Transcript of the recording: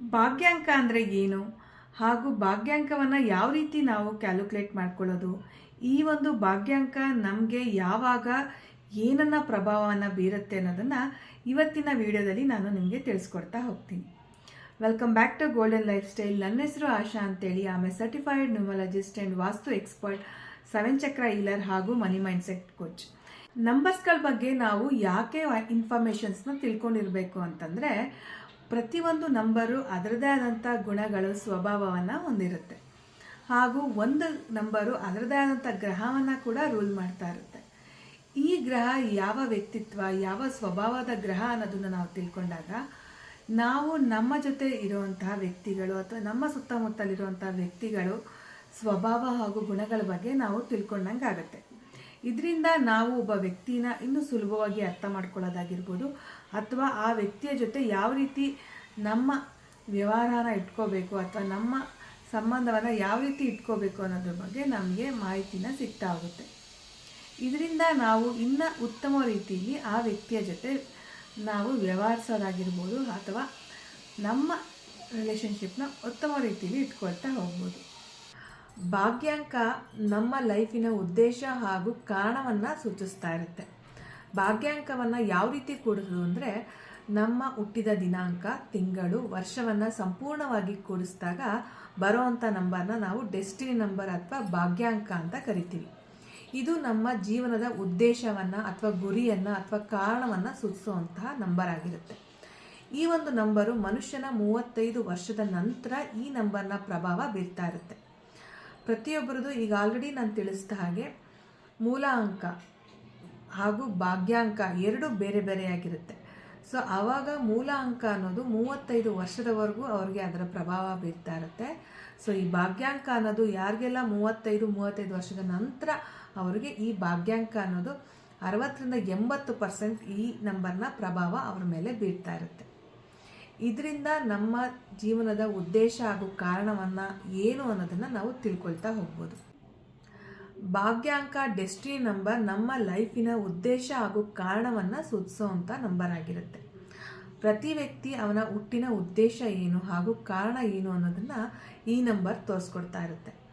ಭಾಗ್ಯಾಂಕ ಅಂದರೆ ಏನು? ಹಾಗೂ ಭಾಗ್ಯಾಂಕವನ್ನು ಯಾವ ರೀತಿ ನಾವು ಕ್ಯಾಲ್ಕುಲೇಟ್ ಮಾಡ್ಕೊಳ್ಳೋದು? ಈ ಒಂದು ಭಾಗ್ಯಾಂಕ ನಮಗೆ ಯಾವಾಗ ಏನನ್ನ ಪ್ರಭಾವವನ್ನು ಬೀರುತ್ತೆ ಅನ್ನೋದನ್ನು ಇವತ್ತಿನ ವಿಡಿಯೋದಲ್ಲಿ ನಾನು ನಿಮಗೆ ತಿಳಿಸ್ಕೊಡ್ತಾ ಹೋಗ್ತೀನಿ. Welcome back to golden lifestyle ನನ್ನ ಹೆಸರು ಆಶಾ ಅಂತೇಳಿ. ಆಮೇಲೆ certified numerologist and vastu expert seven chakra healer ಹಾಗೂ ಮನಿ ಮೈಂಡ್ಸೆಟ್ ಕೋಚ್ ನಂಬರ್ಸ್ಗಳ ಬಗ್ಗೆ ನಾವು ಯಾಕೆ ಇನ್ಫಾರ್ಮೇಷನ್ಸ್ನ ತಿಳ್ಕೊಂಡಿರಬೇಕು ಅಂತಂದರೆ ಪ್ರತಿಯೊಂದು ನಂಬರು ಅದರದೇ ಆದಂಥ ಗುಣಗಳು, ಸ್ವಭಾವವನ್ನು ಹೊಂದಿರುತ್ತೆ. ಹಾಗೂ ಒಂದು ನಂಬರು ಅದರದೇ ಆದಂಥ ಗ್ರಹವನ್ನು ಕೂಡ ರೂಲ್ ಮಾಡ್ತಾ ಇರುತ್ತೆ. ಈ ಗ್ರಹ ಯಾವ ವ್ಯಕ್ತಿತ್ವ, ಯಾವ ಸ್ವಭಾವದ ಗ್ರಹ ಅನ್ನೋದನ್ನು ನಾವು ತಿಳ್ಕೊಂಡಾಗ, ನಾವು ನಮ್ಮ ಜೊತೆ ಇರುವಂತಹ ವ್ಯಕ್ತಿಗಳು ಅಥವಾ ನಮ್ಮ ಸುತ್ತಮುತ್ತಲಿರುವಂಥ ವ್ಯಕ್ತಿಗಳು ಸ್ವಭಾವ ಹಾಗೂ ಗುಣಗಳ ಬಗ್ಗೆ ನಾವು ತಿಳ್ಕೊಂಡಂಗೆ ಆಗುತ್ತೆ ಇದರಿಂದ ನಾವು ಒಬ್ಬ ವ್ಯಕ್ತಿನ ಇನ್ನೂ ಸುಲಭವಾಗಿ ಅರ್ಥ ಮಾಡ್ಕೊಳ್ಳೋದಾಗಿರ್ಬೋದು, ಅಥವಾ ಆ ವ್ಯಕ್ತಿಯ ಜೊತೆ ಯಾವ ರೀತಿ ನಮ್ಮ ವ್ಯವಹಾರನ ಇಟ್ಕೋಬೇಕು ಅಥವಾ ನಮ್ಮ ಸಂಬಂಧವನ್ನು ಯಾವ ರೀತಿ ಇಟ್ಕೋಬೇಕು ಅನ್ನೋದ್ರ ಬಗ್ಗೆ ನಮಗೆ ಮಾಹಿತಿನ ಸಿಗ್ತಾ ಹೋಗುತ್ತೆ ಇದರಿಂದ ನಾವು ಇನ್ನ ಉತ್ತಮ ರೀತಿಯಲ್ಲಿ ಆ ವ್ಯಕ್ತಿಯ ಜೊತೆ ನಾವು ವ್ಯವಹರಿಸೋದಾಗಿರ್ಬೋದು, ಅಥವಾ ನಮ್ಮ ರಿಲೇಷನ್ಶಿಪ್ನ ಉತ್ತಮ ರೀತಿಯಲ್ಲಿ ಇಟ್ಕೊಳ್ತಾ ಹೋಗ್ಬೋದು. ಭಾಗ್ಯಾಂಕ ನಮ್ಮ ಲೈಫಿನ ಉದ್ದೇಶ ಹಾಗೂ ಕಾರಣವನ್ನು ಸೂಚಿಸ್ತಾ ಇರುತ್ತೆ. ಭಾಗ್ಯಾಂಕವನ್ನು ಯಾವ ರೀತಿ ಕೂಡಿಸೋದು ಅಂದರೆ ನಮ್ಮ ಹುಟ್ಟಿದ ದಿನಾಂಕ, ತಿಂಗಳು, ವರ್ಷವನ್ನು ಸಂಪೂರ್ಣವಾಗಿ ಕೂಡಿಸಿದಾಗ ಬರೋವಂಥ ನಂಬರ್ನ ನಾವು ಡೆಸ್ಟಿನಿ ನಂಬರ್ ಅಥವಾ ಭಾಗ್ಯಾಂಕ ಅಂತ ಕರಿತೀವಿ. ಇದು ನಮ್ಮ ಜೀವನದ ಉದ್ದೇಶವನ್ನು ಅಥವಾ ಗುರಿಯನ್ನು ಅಥವಾ ಕಾರಣವನ್ನು ಸೂಚಿಸುವಂತಹ ನಂಬರ್ ಆಗಿರುತ್ತೆ. ಈ ಒಂದು ನಂಬರು ಮನುಷ್ಯನ ಮೂವತ್ತೈದು ವರ್ಷದ ನಂತರ ಈ ನಂಬರ್ನ ಪ್ರಭಾವ ಬೀರ್ತಾ ಇರುತ್ತೆ. ಪ್ರತಿಯೊಬ್ಬರದು ಈಗ ಆಲ್ರೆಡಿ ನಾನು ತಿಳಿಸಿದ ಹಾಗೆ ಮೂಲ ಅಂಕ ಹಾಗೂ ಭಾಗ್ಯಾಂಕ ಎರಡು ಬೇರೆ ಬೇರೆಯಾಗಿರುತ್ತೆ ಸೊ ಆವಾಗ ಮೂಲ ಅಂಕ ಅನ್ನೋದು ಮೂವತ್ತೈದು ವರ್ಷದವರೆಗೂ ಅವ್ರಿಗೆ ಅದರ ಪ್ರಭಾವ ಬೀರ್ತಾ ಇರುತ್ತೆ. ಸೊ ಈ ಭಾಗ್ಯಾಂಕ ಅನ್ನೋದು ಯಾರಿಗೆಲ್ಲ ಮೂವತ್ತೈದು ಮೂವತ್ತೈದು ವರ್ಷದ ನಂತರ ಅವರಿಗೆ ಈ ಭಾಗ್ಯಾಂಕ ಅನ್ನೋದು ಅರವತ್ತರಿಂದ ಎಂಬತ್ತು ಪರ್ಸೆಂಟ್ ಈ ನಂಬರ್ನ ಪ್ರಭಾವ ಅವ್ರ ಮೇಲೆ ಬೀರ್ತಾ ಇರುತ್ತೆ. ಇದರಿಂದ ನಮ್ಮ ಜೀವನದ ಉದ್ದೇಶ ಹಾಗೂ ಕಾರಣವನ್ನು ಏನು ಅನ್ನೋದನ್ನು ನಾವು ತಿಳ್ಕೊಳ್ತಾ ಹೋಗ್ಬೋದು. ಭಾಗ್ಯಾಂಕ ಡೆಸ್ಟಿನಿ ನಂಬರ್ ನಮ್ಮ ಲೈಫಿನ ಉದ್ದೇಶ ಹಾಗೂ ಕಾರಣವನ್ನು ಸೂಚಿಸುವಂಥ ನಂಬರ್ ಆಗಿರುತ್ತೆ. ಪ್ರತಿ ವ್ಯಕ್ತಿ ಅವನ ಹುಟ್ಟಿನ ಉದ್ದೇಶ ಏನು ಹಾಗೂ ಕಾರಣ ಏನು ಅನ್ನೋದನ್ನು ಈ ನಂಬರ್ ತೋರಿಸ್ಕೊಡ್ತಾ ಇರುತ್ತೆ.